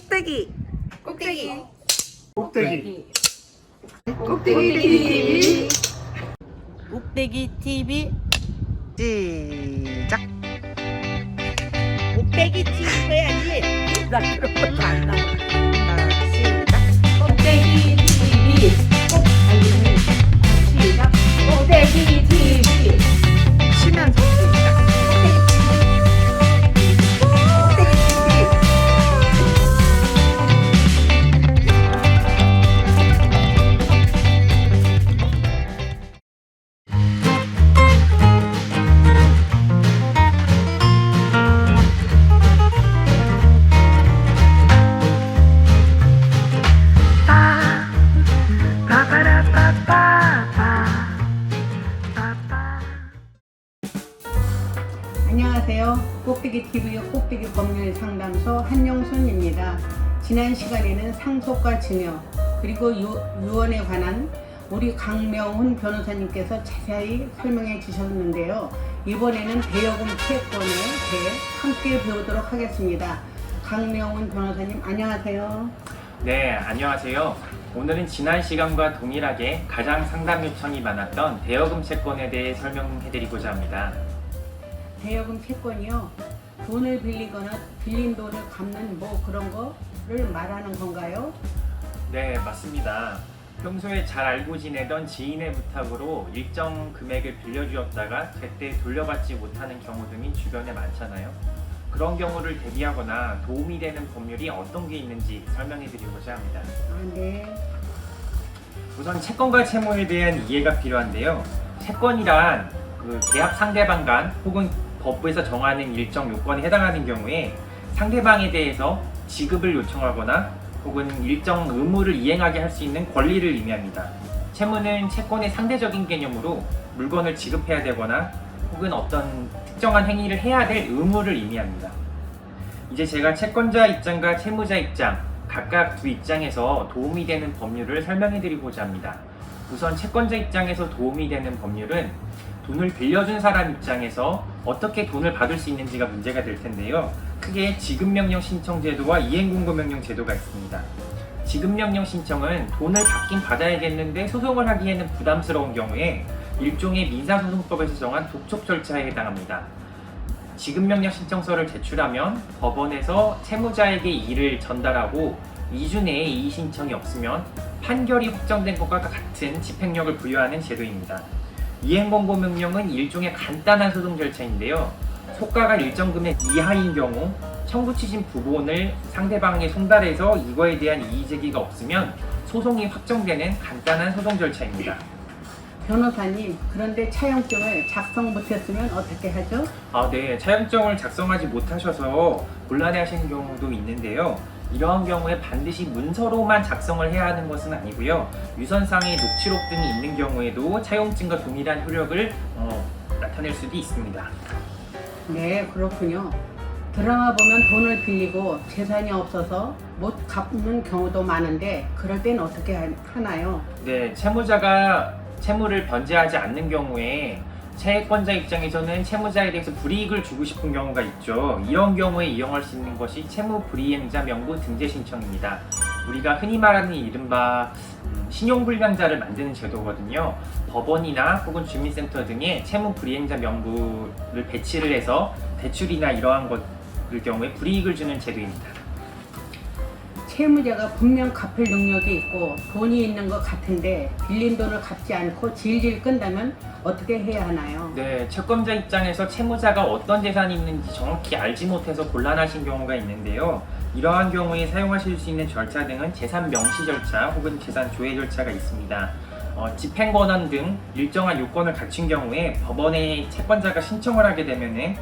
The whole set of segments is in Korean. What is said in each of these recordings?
꼭대기. 꼭대기. 꼭대기. 꼭대기 TV 꼭대기 TV 시작. 꼭대기 TV 해야지. 나 그런 것도 안 나와 꼭대기 TV의 꼭대기 법률 상담소 한영순입니다. 지난 시간에는 상속과 증여 그리고 유, 유언에 관한 우리 강명훈 변호사님께서 자세히 설명해 주셨는데요. 이번에는 대여금 채권에 대해 함께 배우도록 하겠습니다. 강명훈 변호사님 안녕하세요. 네, 안녕하세요. 오늘은 지난 시간과 동일하게 가장 상담 요청이 많았던 대여금 채권에 대해 설명해 드리고자 합니다. 대여금 채권이요. 돈을 빌리거나 빌린 돈을 갚는 뭐 그런 거를 말하는 건가요? 네, 맞습니다. 평소에 잘 알고 지내던 지인의 부탁으로 일정 금액을 빌려주었다가 제때 돌려받지 못하는 경우 등이 주변에 많잖아요. 그런 경우를 대비하거나 도움이 되는 법률이 어떤 게 있는지 설명해 드리고자 합니다. 아, 네. 우선 채권과 채무에 대한 이해가 필요한데요. 채권이란 그 계약 상대방 간 혹은 법부에서 정하는 일정 요건에 해당하는 경우에 상대방에 대해서 지급을 요청하거나 혹은 일정 의무를 이행하게 할 수 있는 권리를 의미합니다. 채무는 채권의 상대적인 개념으로 물건을 지급해야 되거나 혹은 어떤 특정한 행위를 해야 될 의무를 의미합니다. 이제 제가 채권자 입장과 채무자 입장 각각 두 입장에서 도움이 되는 법률을 설명해 드리고자 합니다. 우선 채권자 입장에서 도움이 되는 법률은 돈을 빌려준 사람 입장에서 어떻게 돈을 받을 수 있는지가 문제가 될 텐데요. 크게 지급명령 신청 제도와 이행공고명령 제도가 있습니다. 지급명령 신청은 돈을 받긴 받아야겠는데 소송을 하기에는 부담스러운 경우에 일종의 민사소송법에서 정한 독촉 절차에 해당합니다. 지급명령 신청서를 제출하면 법원에서 채무자에게 이를 전달하고 2주 내에 이의 신청이 없으면 판결이 확정된 것과 같은 집행력을 부여하는 제도입니다. 이행권고 명령은 일종의 간단한 소송 절차인데요. 속가가 일정 금액 이하인 경우 청구 취진 부분을 상대방에 송달해서 이거에 대한 이의 제기가 없으면 소송이 확정되는 간단한 소송 절차입니다. 변호사님, 그런데 차용증을 작성 못했으면 어떻게 하죠? 아, 네. 차용증을 작성하지 못하셔서 곤란해하시는 경우도 있는데요. 이러한 경우에 반드시 문서로만 작성을 해야 하는 것은 아니고요. 유선상의 녹취록 등이 있는 경우에도 차용증과 동일한 효력을 어, 나타낼 수도 있습니다. 네, 그렇군요. 드라마 보면 돈을 빌리고 재산이 없어서 못 갚는 경우도 많은데 그럴 땐 어떻게 하- 하나요? 네, 채무자가 채무를 변제하지 않는 경우에 채권자 입장에서는 채무자에 대해서 불이익을 주고 싶은 경우가 있죠. 이런 경우에 이용할 수 있는 것이 채무 불이행자 명부 등재 신청입니다. 우리가 흔히 말하는 이른바 음, 신용불량자를 만드는 제도거든요. 법원이나 혹은 주민센터 등에 채무 불이행자 명부를 배치를 해서 대출이나 이러한 것들 경우에 불이익을 주는 제도입니다. 채무자가 분명 갚을 능력이 있고 돈이 있는 것 같은데 빌린 돈을 갚지 않고 질질 끈다면 어떻게 해야 하나요? 네, 채권자 입장에서 채무자가 어떤 재산이 있는지 정확히 알지 못해서 곤란하신 경우가 있는데요. 이러한 경우에 사용하실 수 있는 절차 등은 재산 명시 절차 혹은 재산 조회 절차가 있습니다. 어, 집행 권한 등 일정한 요건을 갖춘 경우에 법원에 채권자가 신청을 하게 되면은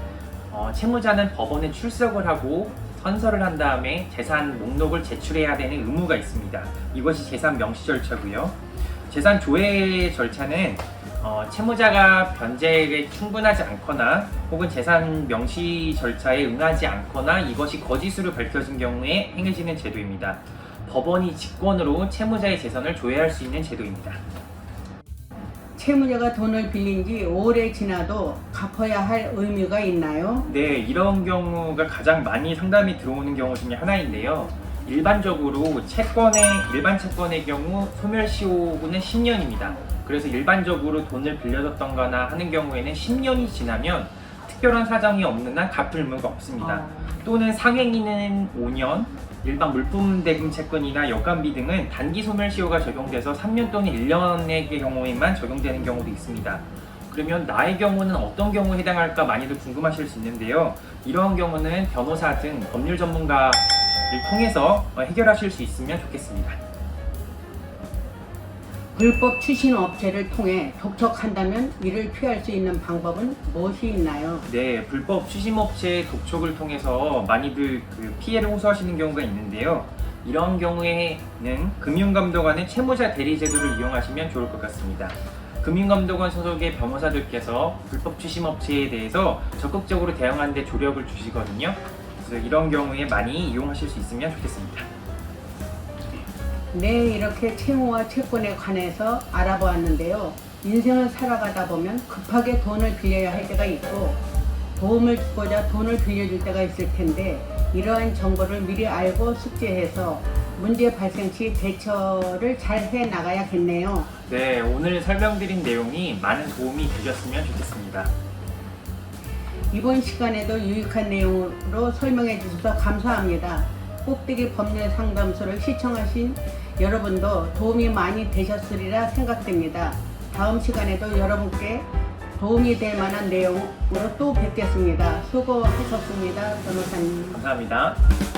어, 채무자는 법원에 출석을 하고 선서를 한 다음에 재산 목록을 제출해야 되는 의무가 있습니다. 이것이 재산 명시 절차고요. 재산 조회 절차는 어, 채무자가 변제에 충분하지 않거나 혹은 재산 명시 절차에 응하지 않거나 이것이 거짓으로 밝혀진 경우에 행해지는 제도입니다. 법원이 직권으로 채무자의 재산을 조회할 수 있는 제도입니다. 채무자가 돈을 빌린 지 오래 지나도 갚아야 할 의무가 있나요? 네, 이런 경우가 가장 많이 상담이 들어오는 경우 중에 하나인데요. 일반적으로 채권의 일반 채권의 경우 소멸시효는 10년입니다. 그래서 일반적으로 돈을 빌려줬던 거나 하는 경우에는 10년이 지나면 특별한 사정이 없는 한 갚을 의무가 없습니다. 또는 상행위는 5년, 일반 물품 대금 채권이나 여관비 등은 단기 소멸시효가 적용돼서 3년 또는 1년의 경우에만 적용되는 경우도 있습니다. 그러면 나의 경우는 어떤 경우에 해당할까 많이들 궁금하실 수 있는데요. 이러한 경우는 변호사 등 법률 전문가를 통해서 해결하실 수 있으면 좋겠습니다. 불법 추신 업체를 통해 독촉한다면 이를 피할 수 있는 방법은 무엇이 있나요? 네, 불법 추심업체의 독촉을 통해서 많이들 그 피해를 호소하시는 경우가 있는데요. 이런 경우에는 금융감독원의 채무자 대리 제도를 이용하시면 좋을 것 같습니다. 금융감독원 소속의 변호사들께서 불법 추심업체에 대해서 적극적으로 대응하는 데 조력을 주시거든요. 그래서 이런 경우에 많이 이용하실 수 있으면 좋겠습니다. 네, 이렇게 채무와 채권에 관해서 알아보았는데요. 인생을 살아가다 보면 급하게 돈을 빌려야 할 때가 있고 도움을 주고자 돈을 빌려줄 때가 있을 텐데 이러한 정보를 미리 알고 숙지해서 문제 발생 시 대처를 잘 해 나가야겠네요. 네, 오늘 설명드린 내용이 많은 도움이 되셨으면 좋겠습니다. 이번 시간에도 유익한 내용으로 설명해 주셔서 감사합니다. 꼭대기 법률 상담소를 시청하신 여러분도 도움이 많이 되셨으리라 생각됩니다. 다음 시간에도 여러분께 도움이 될 만한 내용으로 또 뵙겠습니다. 수고하셨습니다, 변호사님. 감사합니다.